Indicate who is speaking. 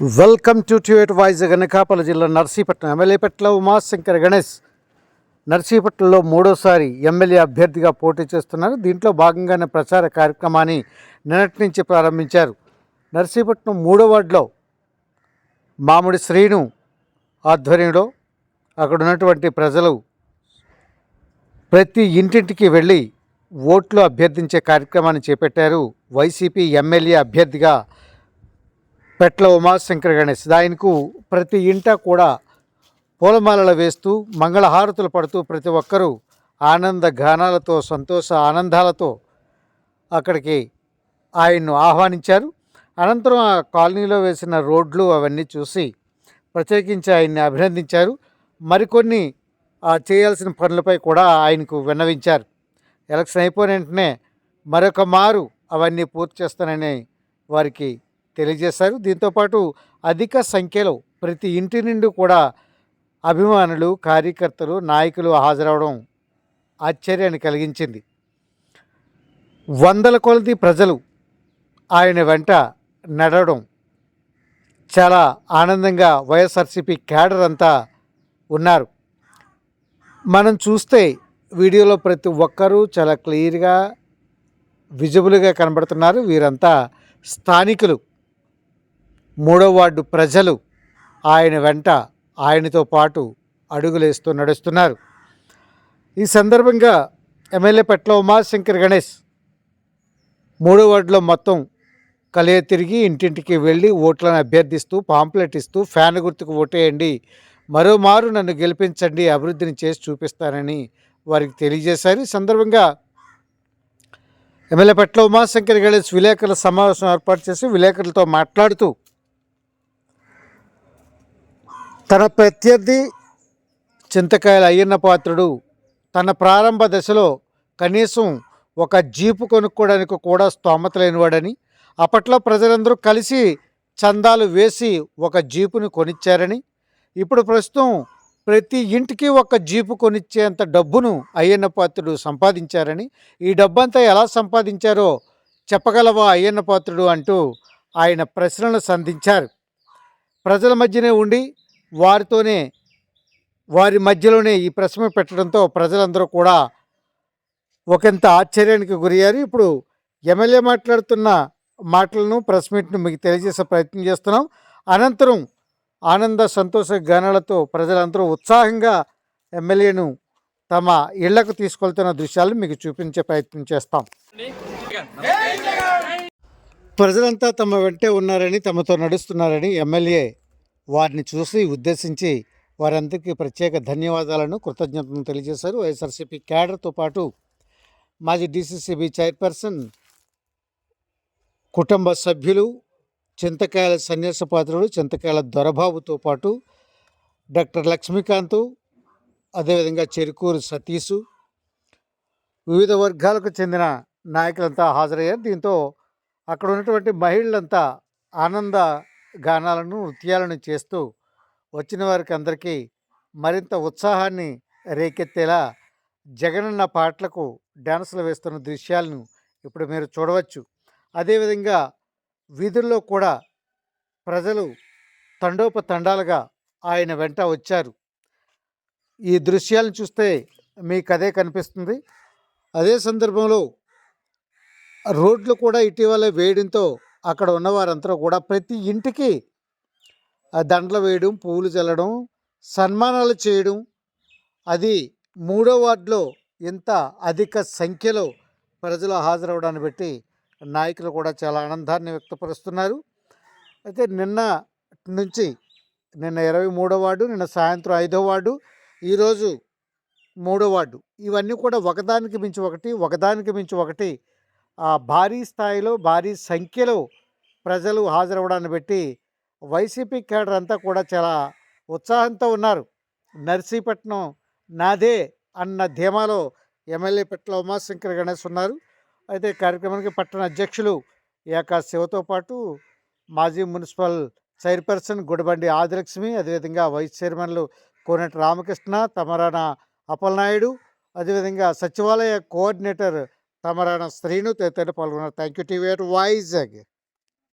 Speaker 1: Welcome to ట్యూట్ voice గనకాపల జిల్లా నర్సీపట్నం. ఎమ్మెల్యేపట్ల ఉమాశంకర్ గణేష్ నర్సీపట్నంలో మూడోసారి ఎమ్మెల్యే అభ్యర్థిగా పోటీ చేస్తున్నారు. దీంట్లో భాగంగానే ప్రచార కార్యక్రమాన్ని నిన్నటి నుంచి ప్రారంభించారు. నర్సీపట్నం మూడో వార్డులో మామిడి శ్రీను ఆధ్వర్యంలో అక్కడ ఉన్నటువంటి ప్రజలు ప్రతి ఇంటింటికి వెళ్ళి ఓట్లు అభ్యర్థించే కార్యక్రమాన్ని చేపట్టారు. వైసీపీ ఎమ్మెల్యే అభ్యర్థిగా పెట్ల ఉమాశంకర గణేష్. ఆయనకు ప్రతి ఇంట కూడా పూలమాలలు వేస్తూ మంగళహారతులు పడుతూ ప్రతి ఒక్కరూ ఆనంద గానాలతో సంతోష ఆనందాలతో అక్కడికి ఆయన్ను ఆహ్వానించారు. అనంతరం ఆ కాలనీలో వేసిన రోడ్లు అవన్నీ చూసి ప్రత్యేకించి ఆయన్ని అభినందించారు. మరికొన్ని ఆ, చేయాల్సిన పనులపై కూడా ఆయనకు విన్నవించారు. ఎలక్షన్ అయిపోయిన వెంటనే మరొక మారు అవన్నీ పూర్తి చేస్తానని వారికి తెలియజేశారు. దీంతోపాటు అధిక సంఖ్యలో ప్రతి ఇంటి నుండి కూడా అభిమానులు కార్యకర్తలు నాయకులు హాజరవడం ఆశ్చర్యాన్ని కలిగించింది. వందల కొలది ప్రజలు ఆయన వెంట నడవడం చాలా ఆనందంగా వైఎస్ఆర్సీపీ క్యాడర్ అంతా ఉన్నారు. మనం చూస్తే వీడియోలో ప్రతి ఒక్కరూ చాలా క్లియర్గా విజిబుల్గా కనబడుతున్నారు. వీరంతా స్థానికులు. మూడో వార్డు ప్రజలు ఆయన వెంట ఆయనతో పాటు అడుగులేస్తూ నడుస్తున్నారు. ఈ సందర్భంగా ఎమ్మెల్యే పెట్ల ఉమాశంకర్ గణేష్ మూడో వార్డులో మొత్తం కలియ తిరిగి ఇంటింటికి వెళ్ళి ఓట్లను అభ్యర్థిస్తూ పాంప్లెట్ ఇస్తూ ఫ్యాన్ గుర్తుకు ఓటేయండి మరోమారు నన్ను గెలిపించండి అభివృద్ధిని చేసి చూపిస్తానని వారికి తెలియజేశారు. ఈ సందర్భంగా ఎమ్మెల్యే పట్ల ఉమాశంకర్ గణేష్ విలేకరుల సమావేశం ఏర్పాటు చేసి విలేకరులతో మాట్లాడుతూ తన ప్రత్యర్థి చింతకాయల అయ్యన్న పాత్రుడు తన ప్రారంభ దశలో కనీసం ఒక జీపు కొనుక్కోవడానికి కూడా స్తోమత లేనివాడని అప్పట్లో ప్రజలందరూ కలిసి చందాలు వేసి ఒక జీపుని కొనిచ్చారని ఇప్పుడు ప్రస్తుతం ప్రతి ఇంటికి ఒక జీపు కొనిచ్చేంత డబ్బును అయ్యన్న పాత్రుడు సంపాదించారని ఈ డబ్బంతా ఎలా సంపాదించారో చెప్పగలవా అయ్యన్న పాత్రుడు అంటూ ఆయన ప్రశ్నలు సంధించారు. ప్రజల మధ్యనే ఉండి వారితోనే వారి మధ్యలోనే ఈ ప్రశ్న పెట్టడంతో ప్రజలందరూ కూడా ఒకంత ఆశ్చర్యానికి గురయ్యారు. ఇప్పుడు ఎమ్మెల్యే మాట్లాడుతున్న మాటలను ప్రెస్ మీట్ను మీకు తెలియజేసే ప్రయత్నం చేస్తున్నాం. అనంతరం ఆనంద సంతోష గానాలతో ప్రజలందరూ ఉత్సాహంగా ఎమ్మెల్యేను తమ ఇళ్ళకు తీసుకెళ్తున్న దృశ్యాలను మీకు చూపించే ప్రయత్నం చేస్తాం. ప్రజలంతా తమ వెంటే ఉన్నారని తమతో నడుస్తున్నారని ఎమ్మెల్యే వారిని చూసి ఉద్దేశించి వారందరికీ ప్రత్యేక ధన్యవాదాలను కృతజ్ఞతను తెలియజేశారు. వైఎస్ఆర్సీపీ క్యాడర్తో పాటు మాజీ డీసీసీబీ చైర్పర్సన్ కుటుంబ సభ్యులు చింతకాయల సన్యాసపాత్రుడు చింతకాయల దొరబాబుతో పాటు డాక్టర్ లక్ష్మీకాంత్ అదేవిధంగా చెరుకూరు సతీషు వివిధ వర్గాలకు చెందిన నాయకులంతా హాజరయ్యారు. దీంతో అక్కడ ఉన్నటువంటి మహిళలంతా ఆనంద గానాలను నృత్యాలను చేస్తూ వచ్చిన వారికి అందరికీ మరింత ఉత్సాహాన్ని రేకెత్తేలా జగనన్న పాటలకు డ్యాన్సులు వేస్తున్న దృశ్యాలను ఇప్పుడు మీరు చూడవచ్చు. అదేవిధంగా వీధుల్లో కూడా ప్రజలు తండోపతండాలుగా ఆయన వెంట వచ్చారు. ఈ దృశ్యాలను చూస్తే మీకు అదే కనిపిస్తుంది. అదే సందర్భంలో రోడ్లు కూడా ఇటీవల వేయడంతో అక్కడ ఉన్నవారంతా కూడా ప్రతి ఇంటికి దండలు వేయడం పువ్వులు చల్లడం సన్మానాలు చేయడం. అది మూడో వార్డులో ఇంత అధిక సంఖ్యలో ప్రజలు హాజరవడాన్ని బట్టి నాయకులు కూడా చాలా ఆనందాన్ని వ్యక్తపరుస్తున్నారు. అయితే నిన్న నుంచి నిన్న ఇరవై మూడో వార్డు నిన్న సాయంత్రం ఐదో వార్డు ఈరోజు మూడో వార్డు. ఇవన్నీ కూడా ఒకదానికి మించి ఒకటి ఒకదానికి మించి ఒకటి భారీ స్థాయిలో భారీ సంఖ్యలో ప్రజలు హాజరవడాన్ని బట్టి వైసీపీ కేడర్ అంతా కూడా చాలా ఉత్సాహంతో ఉన్నారు. నర్సీపట్నం నాదే అన్న ధీమాలో ఎమ్మెల్యే పెట్ల ఉమాశంకర్ గణేష్ ఉన్నారు. అయితే కార్యక్రమానికి పట్టణ అధ్యక్షులు ఏకా శివతో పాటు మాజీ మున్సిపల్ చైర్పర్సన్ గుడిబండి ఆదిలక్ష్మి అదేవిధంగా వైస్ చైర్మన్లు కోనేటి రామకృష్ణ తమరాన అప్పలనాయుడు అదేవిధంగా సచివాలయ కోఆర్డినేటర్ తమరాన శ్రీను తదితరులు పాల్గొన్నారు. Thank you TV Vizag